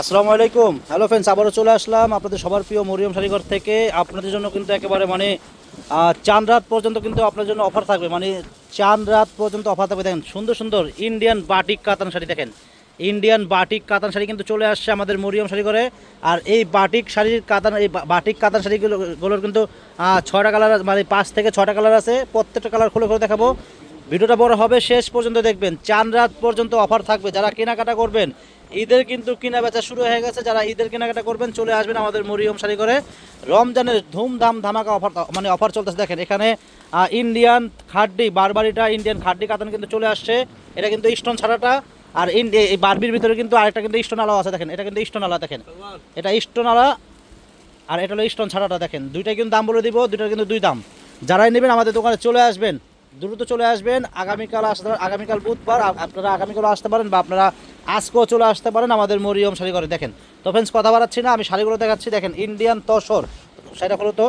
আসসালামু আলাইকুম। Hello friends আবারও চলে আসলাম আপনাদের সবার প্রিয় মরিয়ম শাড়িঘর থেকে। আপনাদের জন্য কিন্তু একেবারে মানে চান রাত পর্যন্ত কিন্তু আপনার জন্য অফার থাকবে। মানে চান রাত পর্যন্ত অফার থাকবে। দেখেন, সুন্দর সুন্দর ইন্ডিয়ান বাটিক কাতান শাড়ি দেখেন। ইন্ডিয়ান বাটিক কাতান শাড়ি কিন্তু চলে আসছে আমাদের মরিয়ম শাড়িঘরে আর এই বাটিক শাড়ির কাতান, এই বাটিক কাতান শাড়িগুলো, গুলোর কিন্তু ছটা কালার মানে পাঁচ থেকে ছটা কালার আছে। প্রত্যেকটা কালার খুলে খুলে দেখাবো। ভিডিওটা বড় হবে, শেষ পর্যন্ত দেখবেন। চান রাত পর্যন্ত অফার থাকবে। যারা কেনাকাটা করবেন ঈদের কিন্তু কেনা বেচা শুরু হয়ে গেছে। যারা ঈদের কেনাকাটা করবেন, চলে আসবেন আমাদের মরিয়ম শাড়ি করে রমজানের ধুমধাম ধামাকা অফার মানে অফার চলতেছে। দেখেন, এখানে ইন্ডিয়ান খাড্ডি, বারবারিটা ইন্ডিয়ান খাড্ডি কাতান কিন্তু চলে আসছে। এটা কিন্তু স্টোন ছাড়াটা। আর এই বারবির ভিতরে কিন্তু আরেকটা কিন্তু স্টোন আলা আছে। দেখেন, এটা কিন্তু স্টোন আলা, দেখেন। এটা স্টোন আলা, আর এটা হলো স্টোন ছাড়াটা, দেখেন। দুইটাই কিন্তু দাম বলে দিব, দুইটার কিন্তু দুই দাম। যারাই নেবেন আমাদের দোকানে চলে আসবেন, দ্রুত চলে আসবেন। আগামীকাল আসতে আগামীকাল বুধবার আপনারা আগামীকাল আসতে পারেন বা আপনারা আজকেও চলে আসতে পারেন আমাদের মরিয়ম শাড়ি করে দেখেন, তো ফ্রেন্ডস কথা বাড়াচ্ছি না, আমি শাড়িগুলো দেখাচ্ছি। দেখেন ইন্ডিয়ান তসর, শাড়িটা হলো তো।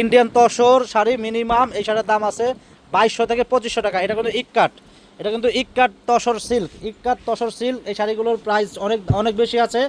ইন্ডিয়ান তসর শাড়ি মিনিমাম এই শাড়ির দাম আছে বাইশশো থেকে পঁচিশশো টাকা। এটা কিন্তু ইক্কাট এটা কিন্তু ইক্কাট তসর সিল্ক ইক্কাট তসর সিল্ক এই শাড়িগুলোর প্রাইস অনেক অনেক বেশি আছে।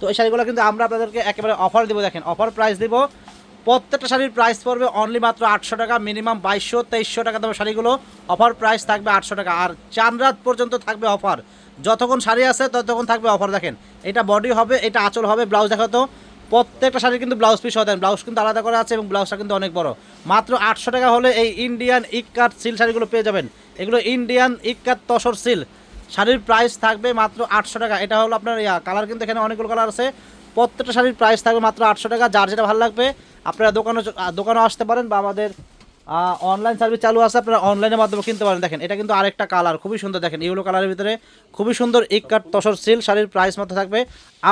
তো এই শাড়িগুলো কিন্তু আমরা আপনাদেরকে একেবারে অফার দিব, দেখেন অফার প্রাইস দিব। প্রত্যেকটা শাড়ির প্রাইস পড়বে অনলি মাত্র আটশো টাকা মিনিমাম বাইশশো, তেইশশো টাকা দামের শাড়িগুলো। অফার প্রাইস থাকবে আটশো টাকা। আর চান রাত পর্যন্ত থাকবে অফার যতক্ষণ শাড়ি আছে, ততক্ষণ থাকবে অফার দেখেন। এটা বডি হবে, এটা আঁচল হবে ব্লাউজ দেখো তো। প্রত্যেকটা শাড়ির কিন্তু ব্লাউজ পিস দেন ব্লাউজ কিন্তু আলাদা করা আছে এবং ব্লাউজটা কিন্তু অনেক বড়। মাত্র আটশো টাকা হলে এই ইন্ডিয়ান ইকাট সিল শাড়িগুলো পেয়ে যাবেন। এগুলো ইন্ডিয়ান ইকাট তসর সিল শাড়ির প্রাইস থাকবে মাত্র আটশো টাকা। এটা হলো আপনার ইয়া কালার কিন্তু এখানে অনেকগুলো কালার আছে। প্রত্যেকটা শাড়ির প্রাইস থাকবে মাত্র আটশো টাকা। যার যেটা ভালো লাগবে, আপনারা দোকানে দোকানে আসতে পারেন বা আমাদের অনলাইন সার্ভিস চালু আছে, আপনারা অনলাইনের মাধ্যমে কিনতে পারেন। দেখেন, এটা কিন্তু আরেকটা কালার খুবই সুন্দর। দেখেন ইউলো কালারের ভিতরে খুবই সুন্দর ইকাট তসর সিল শাড়ির প্রাইস মাত্র থাকবে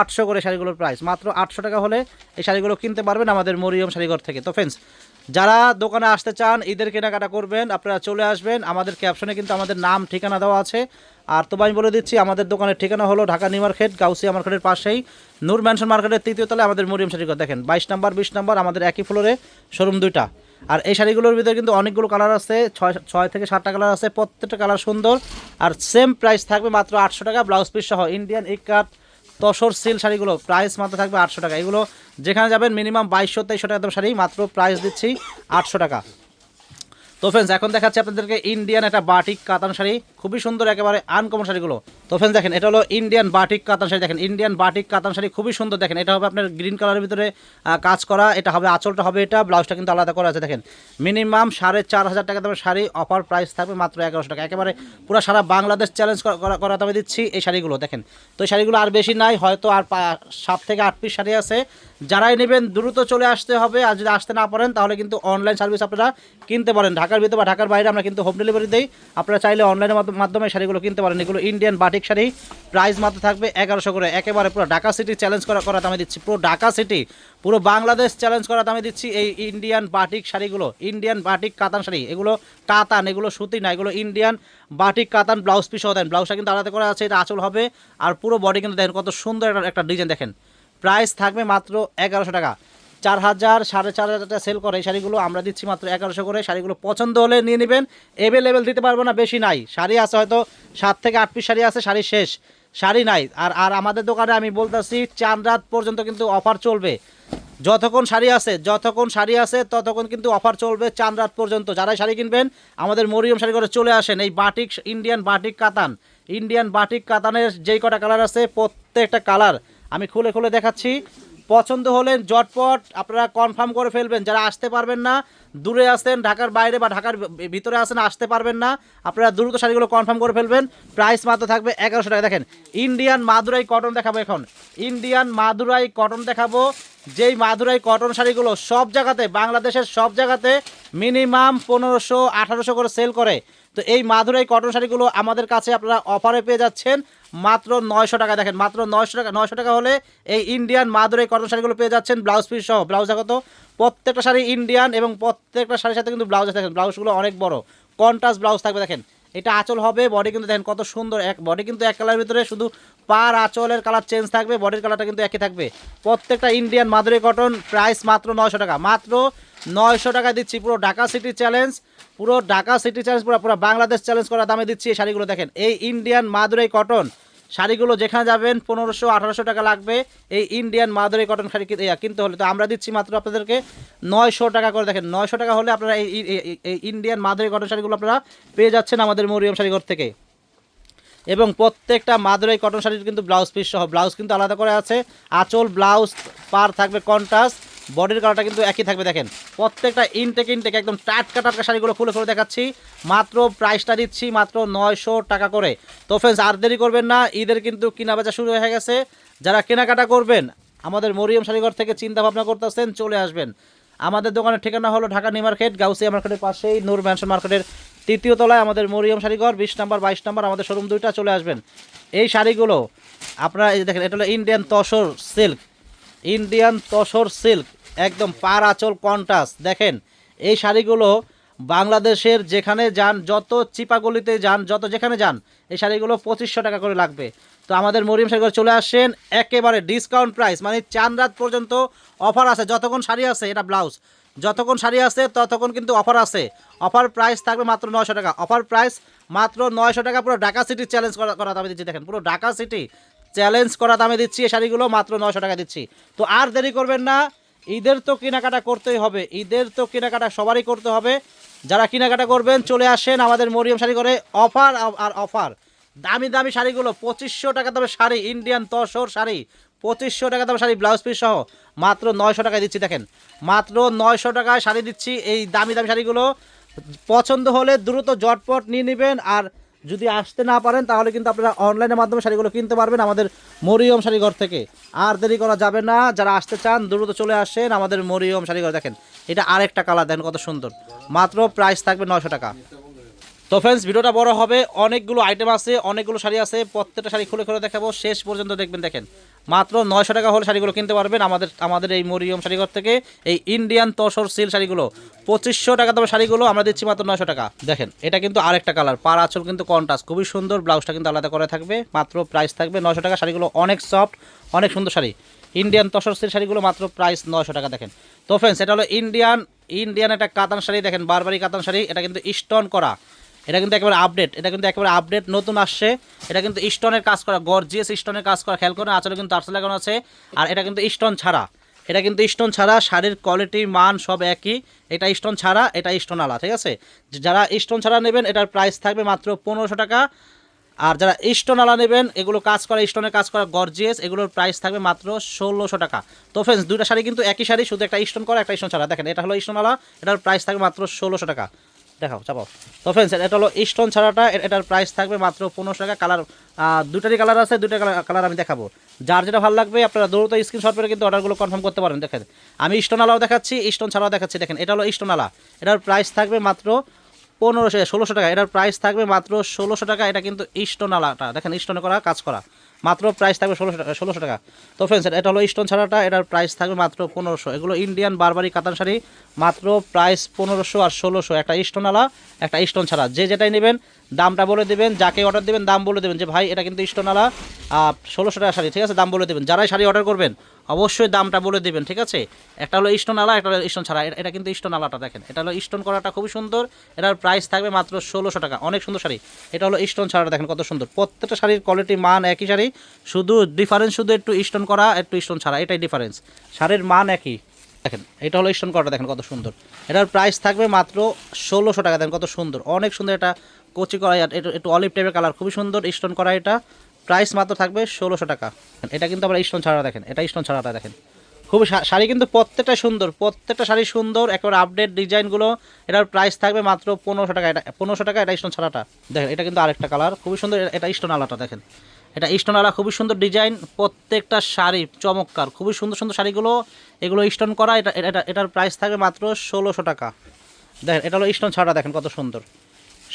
আটশো করে শাড়িগুলোর প্রাইস মাত্র আটশো টাকা হলে এই শাড়িগুলো কিনতে পারবেন আমাদের মরিয়ম শাড়িঘর থেকে। তো ফ্রেন্ডস যারা দোকানে আসতে চান, ঈদের কেনাকাটা করবেন, আপনারা চলে আসবেন। আমাদের ক্যাপশনে কিন্তু আমাদের নাম, ঠিকানা দেওয়া আছে। আর তো আমি বলে দিচ্ছি, আমাদের দোকানের ঠিকানা হলো ঢাকা নিউ মার্কেট, গাউসিয়া মার্কেটের পাশেই নূর ম্যানশন মার্কেটের তৃতীয় তলায় আমাদের মরিয়ম শাড়িঘর দেখেন, বাইশ নাম্বার, বিশ নাম্বার, আমাদের একই ফ্লোরে শোরুম দুইটা। আর এই শাড়িগুলোর ভিতরে কিন্তু অনেকগুলো কালার আছে, ছয় ছয় থেকে সাতটা কালার আছে, প্রত্যেকটা কালার সুন্দর। আর সেম প্রাইস থাকবে মাত্র আটশো টাকা ব্লাউজ পিস সহ। ইন্ডিয়ান ইকাট তসর সিল শাড়িগুলো প্রাইস মাত্র থাকবে আটশো টাকা। এগুলো যেখানে যাবেন মিনিমাম বাইশশো তেইশশো টাকা দাম শাড়ি, মাত্র প্রাইস দিচ্ছি আটশো টাকা। তো ফ্রেন্ডস এখন দেখাচ্ছি আপনাদেরকে ইন্ডিয়ান একটা বাটিক কাতান শাড়ি। খুবই সুন্দর একেবারে আনকমন শাড়িগুলো। তো ফ্রেন্ডস দেখেন, এটা হলো ইন্ডিয়ান বাটিক কাতান শাড়ি। দেখেন ইন্ডিয়ান বাটিক কাতান শাড়ি খুবই সুন্দর। দেখেন, এটা হবে আপনার গ্রিন কালারের ভিতরে কাজ করা। এটা হবে, আঁচলটা হবে এটা, ব্লাউজটা কিন্তু আলাদা করা আছে। দেখেন মিনিমাম সাড়ে চার হাজার টাকা দামের শাড়ি অফার প্রাইস থাকবে মাত্র এগারোশো টাকা। একেবারে পুরো সারা বাংলাদেশ চ্যালেঞ্জ করা দামে দিচ্ছি এই শাড়িগুলো। দেখেন, তো এই শাড়িগুলো আর বেশি নাই, হয়তো আর সাত থেকে আট পিস শাড়ি আছে। যারাই নেবেন, দ্রুত চলে আসতে হবে। আর যদি আসতে না পারেন, তাহলে কিন্তু অনলাইন সার্ভিস আপনারা কিনতে পারেন। ঢাকার ভিতরে বা ঢাকার বাইরে আমরা কিন্তু হোম ডেলিভারি দিই। আপনারা চাইলে অনলাইনের মাধ্যমে শাড়িগুলো কিনতে পারেন। এগুলো ইন্ডিয়ান বাটিক শাড়ি। প্রাইস মাত্র থাকবে এগারোশো করে। একেবারে পুরো ঢাকা সিটি চ্যালেঞ্জ করা করা দামে দিচ্ছি। পুরো ঢাকা সিটি পুরো বাংলাদেশ চ্যালেঞ্জ করা দামে দিচ্ছি এই ইন্ডিয়ান বাটিক শাড়িগুলো। Indian batik katan sari. এগুলো কাতান, এগুলো সুতি না, এগুলো ইন্ডিয়ান বাটিক কাতান ব্লাউজ পিসও দেন। ব্লাউজটা কিন্তু আলাদা করা আছে, এটা আঁচল হবে। আর পুরো বডি কিন্তু দেখেন কত সুন্দর একটা ডিজাইন দেখেন। প্রাইস থাকবে মাত্র এগারোশো টাকা। চার হাজার, সাড়ে চার হাজার টাকা সেল করে এই শাড়িগুলো আমরা দিচ্ছি মাত্র এগারোশো করে। শাড়িগুলো পছন্দ হলে নিয়ে নেবেন। এভেলেবেল দিতে পারব না, বেশি নাই। শাড়ি আছে হয়তো সাত থেকে আট পিস শাড়ি আছে, শাড়ি শেষ। শাড়ি নাই। আর আর আমাদের দোকানে আমি বলতেছি চার রাত পর্যন্ত কিন্তু অফার চলবে। যতক্ষণ শাড়ি আছে, যতক্ষণ শাড়ি আছে, ততক্ষণ কিন্তু অফার চলবে চান রাত পর্যন্ত। যারাই শাড়ি কিনবেন, আমাদের মরিয়ম শাড়ি করে চলে আসেন এই batik Indian batik katan. Indian batik কাতানের যেই কটা কালার আছে, প্রত্যেকটা কালার আমি খুলে খুলে দেখাচ্ছি। পছন্দ হলে জটপট আপনারা কনফার্ম করে ফেলবেন। যারা আসতে পারবেন না, দূরে আসেন ঢাকার বাইরে বা ঢাকার ভিতরে আসেন, আসতে পারবেন না। আপনারা দ্রুত শাড়িগুলো কনফার্ম করে ফেলবেন। প্রাইস মাত্র থাকবে এগারোশো টাকা। দেখেন ইন্ডিয়ান মাদুরাই কটন দেখাবো এখন। ইন্ডিয়ান মাদুরাই কটন দেখাবো। যেই মাদুরাই কটন শাড়িগুলো সব জায়গাতে, বাংলাদেশের সব জায়গাতে মিনিমাম পনেরোশো, আঠারোশো করে সেল করে। তো এই মাদুরাই কটন শাড়িগুলো আমাদের কাছে আপনারা অফারে পেয়ে যাচ্ছেন মাত্র নয়শো টাকা। দেখেন, মাত্র নয়শো টাকা নয়শো টাকা হলে এই ইন্ডিয়ান মাদুরাই কটন শাড়িগুলো পেয়ে যাচ্ছেন ব্লাউজ পিস সহ। ব্লাউজ দেখো তো, প্রত্যেকটা শাড়ি ইন্ডিয়ান এবং প্রত্যেকটা শাড়ির সাথে কিন্তু ব্লাউজ দেখেন ব্লাউজগুলো অনেক বড়। কন্ট্রাস্ট ব্লাউজ থাকবে, দেখেন। এটা আঁচল হবে বডি কিন্তু দেখেন কত সুন্দর এক বডি কিন্তু এক কালারের ভিতরে শুধু পার আঁচলের কালার চেঞ্জ থাকবে বডির কালারটা কিন্তু একই থাকবে। প্রত্যেকটা ইন্ডিয়ান মাদুরি কটন প্রাইস মাত্র নয়শো টাকা। মাত্র নয়শো টাকা দিচ্ছি পুরো ঢাকা সিটি চ্যালেঞ্জ পুরো ঢাকা সিটি চ্যালেঞ্জ পুরো পুরো বাংলাদেশ চ্যালেঞ্জ করা দামে দিচ্ছি এই শাড়িগুলো, দেখেন। এই ইন্ডিয়ান মাদুরাই কটন শাড়িগুলো যেখানে যাবেন, পনেরোশো, আঠারোশো টাকা লাগবে। এই ইন্ডিয়ান মাদুরি কটন শাড়ি কিনতে- হলে তো আমরা দিচ্ছি মাত্র আপনাদেরকে নয়শো টাকা করে। দেখেন, নয়শো টাকা হলে আপনারা এই ইন্ডিয়ান মাদুরি কটন শাড়িগুলো আপনারা পেয়ে যাচ্ছেন আমাদের মরিয়ম শাড়িঘর থেকে। এবং প্রত্যেকটা মাদুরাই কটন শাড়ির কিন্তু ব্লাউজ পিস সহ ব্লাউজ কিন্তু আলাদা করে আছে। আঁচল ব্লাউজ পার থাকবে কন্ট্রাস্ট বডির কালারটা কিন্তু একই থাকবে, দেখেন। প্রত্যেকটা ইনটেক ইনটেক একদম টাটকা টাটকা শাড়িগুলো খুলে খুলে দেখাচ্ছি। মাত্র প্রাইসটা দিচ্ছি মাত্র নয়শো টাকা করে। তো ফ্রেন্ডস আর দেরি করবেন না, ঈদের কিন্তু কেনা বেচা শুরু হয়ে গেছে। যারা কেনাকাটা করবেন, আমাদের মরিয়ম শাড়িঘর থেকে চিন্তা ভাবনা করতেছেন, চলে আসবেন। আমাদের দোকানের ঠিকানা হলো ঢাকা নিউ মার্কেট, গাউসিয়া মার্কেটের পাশেই নূর ম্যানশন মার্কেটের তৃতীয় তলায় আমাদের মরিয়ম শাড়িঘর বিশ নাম্বার, বাইশ নাম্বার, আমাদের শোরুম দুইটা চলে আসবেন। এই শাড়িগুলো, আপনারা এই দেখেন, এটা হলো Indian tussar silk Indian tussar silk, একদম পার আঁচল কন্টাস দেখেন, এই শাড়িগুলো বাংলাদেশের যেখানে যান, যত চিপাগলিতে যান, যত যেখানে যান, এই শাড়িগুলো পঁচিশশো টাকা করে লাগবে। তো আমাদের মরিয়ম শাড়িঘর চলে আসেন, একেবারে ডিসকাউন্ট প্রাইস মানে চান রাত পর্যন্ত অফার আছে। যতক্ষণ শাড়ি আছে, এটা ব্লাউজ যতক্ষণ শাড়ি আছে, ততক্ষণ কিন্তু অফার আছে। অফার প্রাইস থাকবে মাত্র নয়শো টাকা। অফার প্রাইস মাত্র নয়শো টাকা পুরো ঢাকা সিটি চ্যালেঞ্জ করা করা দামে দিচ্ছি। দেখেন, পুরো ঢাকা সিটি চ্যালেঞ্জ করা দামে দিচ্ছি এই শাড়িগুলো মাত্র নয়শো টাকা দিচ্ছি। তো আর দেরি করবেন না, ঈদের তো কেনাকাটা করতেই হবে, ঈদের তো কেনাকাটা সবারই করতে হবে। যারা কেনাকাটা করবেন, চলে আসেন আমাদের মরিয়ম শাড়ি করে অফার আর অফার। দামি দামি শাড়িগুলো, পঁচিশশো টাকা দামের শাড়ি ইন্ডিয়ান তসর শাড়ি, পঁচিশশো টাকা দামের শাড়ি ব্লাউজ পিস সহ, মাত্র নয়শো টাকায় দিচ্ছি, দেখেন। মাত্র নয়শো টাকায় শাড়ি দিচ্ছি এই দামি দামি শাড়িগুলো। পছন্দ হলে দ্রুত জটপট নিয়ে নেবেন, আর যদি আসতে না পারেন, তাহলে কিন্তু আপনারা অনলাইনের মাধ্যমে শাড়িগুলো কিনতে পারবেন আমাদের মরিয়ম শাড়িঘর থেকে। আর দেরি করা যাবে না, যারা আসতে চান, দ্রুত চলে আসেন আমাদের মরিয়ম শাড়িঘর। দেখেন, এটা আরেকটা কালার দেন কত সুন্দর। মাত্র প্রাইস থাকবে নয়শো টাকা। তো ফ্রেন্ডস ভিডিওটা বড় হবে। অনেকগুলো আইটেম আছে, অনেকগুলো শাড়ি আছে। প্রত্যেকটা শাড়ি খুলে খুলে দেখাবো। শেষ পর্যন্ত দেখবেন, দেখেন। মাত্র নয়শো টাকা হলে শাড়িগুলো কিনতে পারবেন আমাদের আমাদের এই মরিয়ম শাড়িঘর থেকে, এই ইন্ডিয়ান তসর সিল শাড়িগুলো। পঁচিশশো টাকা দামের শাড়িগুলো আমরা দিচ্ছি মাত্র নয়শো টাকা। দেখেন, এটা কিন্তু আরেকটা কালার পার আঁচল কিন্তু কন্টাস খুবই সুন্দর ব্লাউজটা কিন্তু আলাদা করে থাকবে, মাত্র প্রাইস থাকবে নয়শো টাকা, শাড়িগুলো অনেক সফট অনেক সুন্দর শাড়ি। ইন্ডিয়ান তসর সিল শাড়িগুলো মাত্র প্রাইস নয়শো টাকা, দেখেন। তো ফ্রেন্ডস এটা হলো ইন্ডিয়ান ইন্ডিয়ান একটা কাতান শাড়ি, দেখেন, বারবারই কাতান শাড়ি, এটা কিন্তু স্টোন করা। এটা কিন্তু একেবারে আপডেট এটা কিন্তু একেবারে আপডেট নতুন আসছে। এটা কিন্তু স্টোনের কাজ করা গর্জিয়াস স্টোনের কাজ করা, খেয়াল করে আচলে কিন্তু আর্টস লাগানো আছে। আর এটা কিন্তু স্টোন ছাড়া, এটা কিন্তু স্টোন ছাড়া, শাড়ির কোয়ালিটি মান সব একই। এটা স্টোন ছাড়া, এটা স্টোন আলা, ঠিক আছে? যারা স্টোন ছাড়া নেবেন, এটার প্রাইস থাকবে মাত্র পনেরোশো টাকা। আর যারা স্টোন আলা নেবেন, এগুলো কাজ করা স্টোনের কাজ করা গর্জিয়াস এগুলোর প্রাইস থাকবে মাত্র ষোলোশো টাকা। তো ফ্রেন্ডস দুইটা শাড়ি কিন্তু একই শাড়ি, শুধু একটা স্টোন করা, একটা স্টোন ছাড়া। দেখেন, এটা হলো স্টোন আলা, এটার প্রাইস থাকবে মাত্র ষোলোশো টাকা। দেখাও, চাপাও। তো ফ্রেন্ডস এটা হলো স্টোন ছাড়াটা এটার প্রাইস থাকবে মাত্র পনেরোশো টাকা। কালার দুটারই কালার আছে, দুইটা কালার আমি দেখাবো। যার যেটা ভালো লাগবে, আপনারা দ্রুত স্ক্রিনশট করে কিন্তু অর্ডারগুলো কনফার্ম করতে পারেন। দেখেন, আমি স্টোন আলাও দেখাচ্ছি স্টোন ছাড়াও দেখাচ্ছি। দেখেন, এটা হলো স্টোন আলা। এটার প্রাইস থাকবে মাত্র পনেরোশো, ষোলোশো টাকা। এটার প্রাইস থাকবে মাত্র ষোলোশো টাকা। এটা কিন্তু স্টোন আলাটা। দেখেন স্টোনে করা, কাজ করা। মাত্র প্রাইস থাকবে ষোলোশো টাকা ষোলোশো টাকা। তো ফ্রেন্ডস এটা হলো স্টোন ছাড়াটা, এটার প্রাইস থাকবে মাত্র পনেরোশো। এগুলো ইন্ডিয়ান বারবারি কাতান শাড়ি, মাত্র প্রাইস পনেরোশো আর ষোলোশো। একটা স্টোন আলা, একটা স্টোন ছাড়া। যে যেটাই নেবেন, দামটা বলে দেবেন, যাকে অর্ডার দেবেন, দাম বলে দেবেন যে, ভাই, এটা কিন্তু স্টোন আলা। ষোলোশো টাকা শাড়ি, ঠিক আছে? দাম বলে দেবেন। যারাই শাড়ি অর্ডার করবেন অবশ্যই দামটা বলে দেবেন, ঠিক আছে? একটা হলো স্টোন আলা, একটা হলো স্টোন ছাড়া। এটা- কিন্তু স্টোন আলাটা দেখেন। এটা হলো স্টোন করাটা খুবই সুন্দর। এটার প্রাইস থাকবে মাত্র ষোলোশো টাকা। অনেক সুন্দর শাড়ি। এটা হলো স্টোন ছাড়াটা দেখেন কত সুন্দর। প্রত্যেকটা শাড়ির কোয়ালিটি মান একই শাড়ি। শুধু ডিফারেন্স শুধু একটু স্টোন করা, একটু স্টোন ছাড়া। এটাই ডিফারেন্স শাড়ির মান একই। দেখেন, এটা হলো স্টোন করাটা দেখেন কত সুন্দর। এটার প্রাইস থাকবে মাত্র ষোলোশো টাকা। দেখেন কত সুন্দর। অনেক সুন্দর এটা কচি করা একটু অলিভ টাইপের কালার খুবই সুন্দর স্টোন করা এটা প্রাইস মাত্র থাকবে ষোলোশো টাকা। এটা কিন্তু আবার স্টোন ছাড়া দেখেন, এটা স্টোন ছাড়াটা দেখেন। খুবই শাড়ি কিন্তু প্রত্যেকটা সুন্দর, প্রত্যেকটা শাড়ি সুন্দর, একেবারে আপডেট ডিজাইনগুলো, এটার প্রাইস থাকবে মাত্র পনেরোশো টাকা, এটা পনেরোশো টাকা, এটা স্টোন ছাড়াটা। দেখেন, এটা কিন্তু আরেকটা কালার খুবই সুন্দর, এটা স্টোন আলাটা দেখেন। এটা স্টোন আলা, খুবই সুন্দর ডিজাইন প্রত্যেকটা শাড়ি চমৎকার, খুবই সুন্দর সুন্দর শাড়িগুলো, এগুলো স্টোন করা, এটা এটা- এটার প্রাইস থাকবে মাত্র ষোলোশো টাকা। দেখেন, এটা হলো স্টোন ছাড়া দেখেন কত সুন্দর।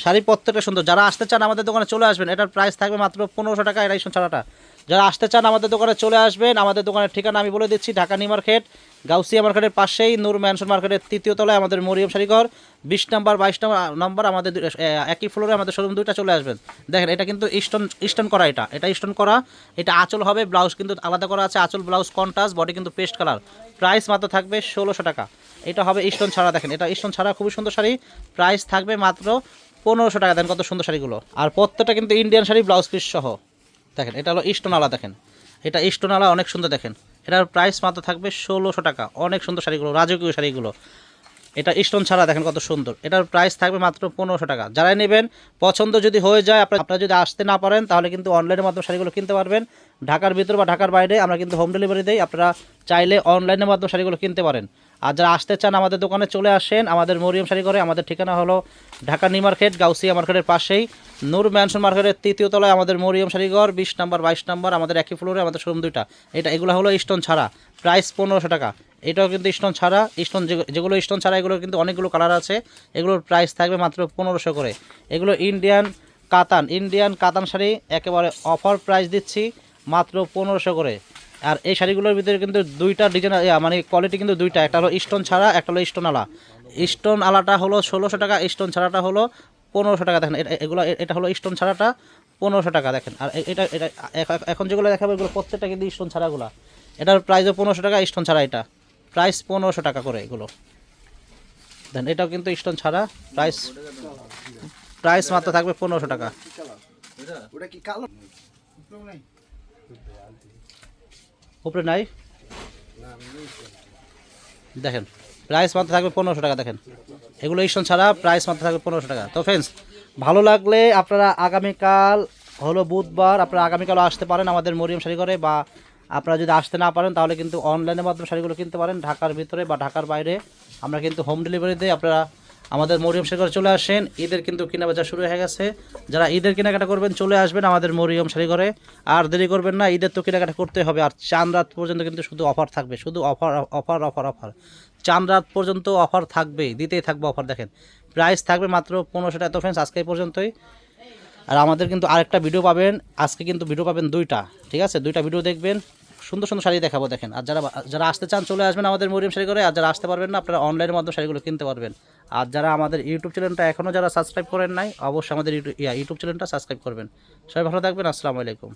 শাড়ি প্রত্যেকটা সুন্দর। যারা আসতে চান আমাদের দোকানে চলে আসবেন, এটার প্রাইস থাকবে মাত্র পনেরোশো টাকা এটা ছাড়াটা। যারা আসতে চান আমাদের দোকানে চলে আসবেন, আমাদের দোকানের ঠিকানা আমি বলে দিচ্ছি, ঢাকা নিউ মার্কেট, গাউসিয়া মার্কেটের পাশেই, নূর ম্যানশন মার্কেটের তৃতীয় তলায় আমাদের মরিয়ম শাড়িঘর বিশ নাম্বার, বাইশ নাম্বার নম্বর আমাদের একই ফ্লোরে আমাদের শোরুম দুইটা চলে আসবেন। দেখেন, এটা কিন্তু স্টোন স্টোন করা এটা। এটা স্টোন করা। এটা আঁচল হবে ব্লাউজ কিন্তু আলাদা করা আছে, আঁচল ব্লাউজ কন্ট্রাস্ট বডি কিন্তু পেস্ট কালার প্রাইস মাত্র থাকবে ষোলোশো টাকা। এটা হবে স্টোন ছাড়া, দেখেন, এটা স্টোন ছাড়া খুবই সুন্দর শাড়ি। প্রাইস থাকবে মাত্র পনেরোশো টাকা দেন কত সুন্দর শাড়িগুলো। আর প্রত্যেকটা কিন্তু ইন্ডিয়ান শাড়ি ব্লাউজ পিস সহ। দেখেন, এটা হলো ইস্টনালা দেখেন। এটা ইস্টনালা অনেক সুন্দর, দেখেন। এটার প্রাইস মাত্র থাকবে ষোলোশো টাকা। অনেক সুন্দর শাড়িগুলো, রাজকীয় শাড়িগুলো। এটা স্টোন ছাড়া দেখেন কত সুন্দর। এটার প্রাইস থাকবে মাত্র পনেরোশো টাকা। যারাই নেবেন, পছন্দ যদি হয়ে যায় আপনার আপনারা যদি আসতে না পারেন, তাহলে কিন্তু অনলাইনের মাধ্যমে শাড়িগুলো কিনতে পারবেন। ঢাকার ভিতর বা ঢাকার বাইরে আমরা কিন্তু হোম ডেলিভারি দিই। আপনারা চাইলে অনলাইনের মাধ্যমে শাড়িগুলো কিনতে পারেন। আর যারা আসতে চান আমাদের দোকানে, চলে আসেন। আমাদের মরিয়ম শাড়ি করে আমাদের ঠিকানা হলো ঢাকা নিউ মার্কেট, গাউসিয়া মার্কেটের পাশেই। নূর ম্যানশন মার্কেটের তৃতীয় তলায় আমাদের মরিয়ম শাড়িঘর বিশ নাম্বার, বাইশ নাম্বার, আমাদের একই ফ্লোরে আমাদের শোরুম দুইটা। এটা এগুলো হলো স্টোন ছাড়া। প্রাইস পনেরোশো টাকা। এটাও কিন্তু স্টোন ছাড়া স্টোন যেগুলো স্টোন ছাড়া এগুলো কিন্তু অনেকগুলো কালার আছে। এগুলোর প্রাইস থাকবে মাত্র পনেরোশো করে। এগুলো ইন্ডিয়ান কাতান ইন্ডিয়ান কাতান শাড়ি একেবারে অফার প্রাইস দিচ্ছি মাত্র পনেরোশো করে। আর এই শাড়িগুলোর ভিতরে কিন্তু দুইটা ডিজাইন মানে কোয়ালিটি কিন্তু দুইটা। একটা হলো স্টোন ছাড়া, একটা হলো স্টোন আলা। স্টোন আলাটা হলো ষোলোশো টাকা স্টোন ছাড়াটা হলো পনেরোশো টাকা। দেখেন এগুলো এটা হলো স্টোন ছাড়াটা পনেরোশো টাকা, দেখেন। আর এটা এটা এখন যেগুলো দেখাবো, এগুলো প্রত্যেকটা কিন্তু স্টোন ছাড়াগুলো। এটার প্রাইসও পনেরোশো টাকা স্টোন ছাড়া এটা। প্রাইস পনেরোশো টাকা করে এগুলো। দেন এটাও কিন্তু স্টোন ছাড়া প্রাইস প্রাইস মাত্র থাকবে পনেরোশো টাকা। উপরে নাই? দেখেন প্রাইস মাত্র থাকবে পনেরোশো টাকা, দেখেন। এগুলো স্টোন ছাড়া প্রাইস মাত্র থাকবে পনেরোশো টাকা। তো ফ্রেন্ডস ভালো লাগলে আপনারা আগামীকাল হলো বুধবার, আপনারা আগামীকালও আসতে পারেন আমাদের মরিয়ম শাড়ি করে বা আপনারা যদি আসতে না পারেন, তাহলে কিন্তু অনলাইনের মাধ্যমে শাড়িগুলো কিনতে পারেন। ঢাকার ভিতরে বা ঢাকার বাইরে আমরা কিন্তু হোম ডেলিভারি দিই আপনারা আমাদের মরিয়ম শাড়ি করে চলে আসেন। ঈদের কিন্তু কেনাবেচা শুরু হয়ে গেছে। যারা ঈদের কেনাকাটা করবেন, চলে আসবেন আমাদের মরিয়ম শাড়ি করে আর দেরি করবেন না, ঈদের তো কেনাকাটা করতে হবে। আর চান রাত পর্যন্ত কিন্তু শুধু অফার থাকবে। শুধু অফার অফার অফার অফার চান রাত পর্যন্ত অফার থাকবেই, দিতেই থাকবে অফার দেখেন। প্রাইস থাকবে মাত্র পনেরোশো টাকা, তো ফ্রেন্ডস আজকে পর্যন্তই। আর আমাদের কিন্তু আরেকটা ভিডিও পাবেন। আজকে কিন্তু ভিডিও পাবেন দুইটা, ঠিক আছে? দুইটা ভিডিও দেখবেন। সুন্দর সুন্দর শাড়ি দেখাবো, দেখেন। আর যারা যারা আসতে চান, চলে আসবেন আমাদের মরিয়াম শাড়ি করে আর যারা আসতে পারবেন না, আপনারা অনলাইনের মাধ্যমে শাড়িগুলো কিনতে পারবেন। আর যারা আমাদের ইউটিউব চ্যানেলটা এখনও যারা সাবস্ক্রাইব করেন নাই, অবশ্যই আমাদের ইউটিউব ইউটিউব চ্যানেলটা সাবস্ক্রাইব করবেন। সবাই ভালো থাকবেন, আসসালামু আলাইকুম।